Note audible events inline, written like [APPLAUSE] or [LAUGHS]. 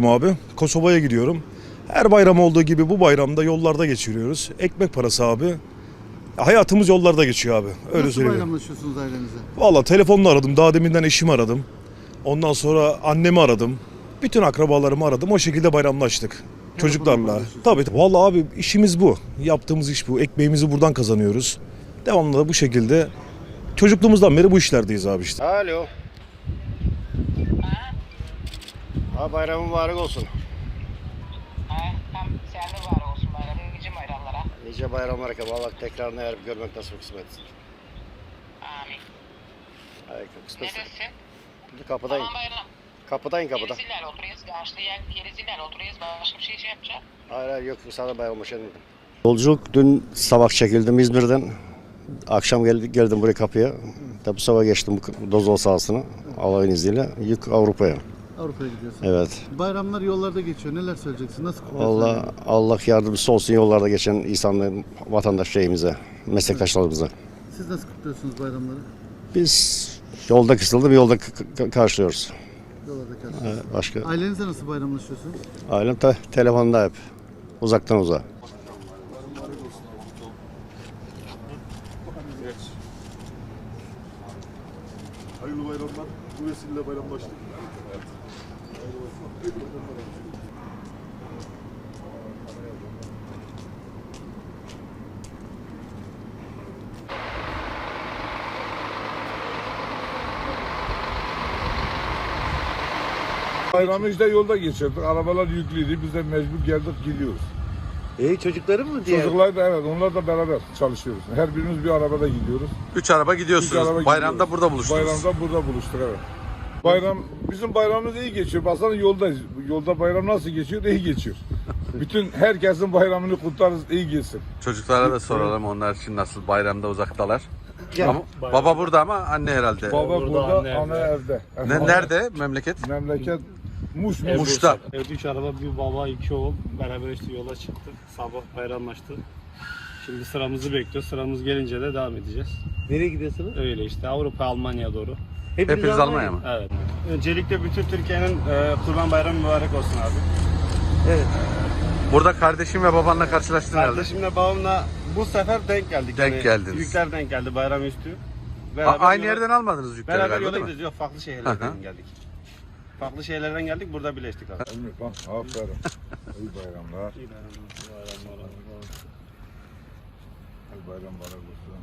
abi. Kosova'ya gidiyorum. Her bayram olduğu gibi bu bayramda yollarda geçiriyoruz. Ekmek parası abi. Hayatımız yollarda geçiyor abi. Öyle Nasıl söyleyeyim. bayramlaşıyorsunuz ailenizle? Valla telefonla aradım. Daha deminden eşimi aradım. Ondan sonra annemi aradım. Bütün akrabalarımı aradım. O şekilde bayramlaştık. Çocuklarla. Tabii. Valla abi işimiz bu. Yaptığımız iş bu. Ekmeğimizi buradan kazanıyoruz. Devamlı da bu şekilde. Çocukluğumuzdan beri bu işlerdeyiz abi işte. Alo. Ha bayramın mübarek olsun. Ha, hem sen de var olsun bayramın nice bayramlara. Nice bayramlar efendim. Allah tekrarını eğer görmek nasip kısmet etsin. Amin. Hayır, kısmet. Neredesin? Şimdi kapıdayım. Tamam bayram. Kapıdayım kapıda. Geriziler oturuyoruz. Karşılayan geriziler oturuyoruz. Başka bir şey şey yapacağım. Hayır hayır yok sana bayramlaşalım. Yolculuk dün sabah çekildim İzmir'den. Akşam geldim, geldim buraya kapıya. Tabi sabah geçtim bu Dozol sahasını. Allah'ın izniyle yük Avrupa'ya. Avrupa'ya gidiyorsun. Evet. Bayramlar yollarda geçiyor. Neler söyleyeceksin? Nasıl kutluyorsun? Allah Allah yardımcısı olsun yollarda geçen insanların vatandaş şeyimize, meslektaşlarımıza. Siz nasıl kutluyorsunuz bayramları? Biz yolda kısıldım, yolda k- k- karşılıyoruz. Yollarda karşılıyorsunuz. Ee, Başka Ailenizle nasıl bayramlaşıyorsunuz? ailem te- telefonda hep. Uzaktan uzağa. Hayırlı bayramlar. Bu vesileyle bayramlaştık. Bayramı işte yolda geçirdik. Arabalar yüklüydü. Biz de mecbur geldik gidiyoruz. E çocukları mı diye? Çocuklar da evet onlar da beraber çalışıyoruz. Her birimiz bir arabada gidiyoruz. Üç araba Üç gidiyorsunuz. araba Bayramda gidiyoruz. burada buluştunuz. Bayramda burada buluştuk evet. Bayram bizim bayramımız iyi geçiyor. Baksana yoldayız. Yolda bayram nasıl geçiyor? İyi geçiyor. [LAUGHS] Bütün herkesin bayramını kutlarız. iyi geçsin. Çocuklara da soralım onlar için nasıl bayramda uzaktalar. Ama, baba burada ama anne herhalde. Baba burada, ana evde. Ne, nerede memleket? Memleket Muş. Muş. Muş'ta. Evet üç araba bir baba iki oğul beraber işte yola çıktık. Sabah bayramlaştık. Şimdi sıramızı bekliyor. Sıramız gelince de devam edeceğiz. Nereye gidiyorsunuz? Öyle işte Avrupa Almanya doğru. Hepiniz Almanya mı? Evet. Öncelikle bütün Türkiye'nin e, Kurban Bayramı mübarek olsun abi. Burada kardeşim ve babanla karşılaştın herhalde. Kardeşimle babamla bu sefer denk geldik. Denk Yani geldiniz. Yükler denk geldi bayram üstü. A- Beraber aynı yola- yerden almadınız yükleri Beraber galiba yola değil mi? gidiyoruz. Yok farklı şehirlerden geldik. Farklı şehirlerden geldik burada birleştik abi. Bak aferin. [LAUGHS] İyi bayramlar. İyi bayramlar, bayramlar, bayramlar. İyi bayram mübarek olsun.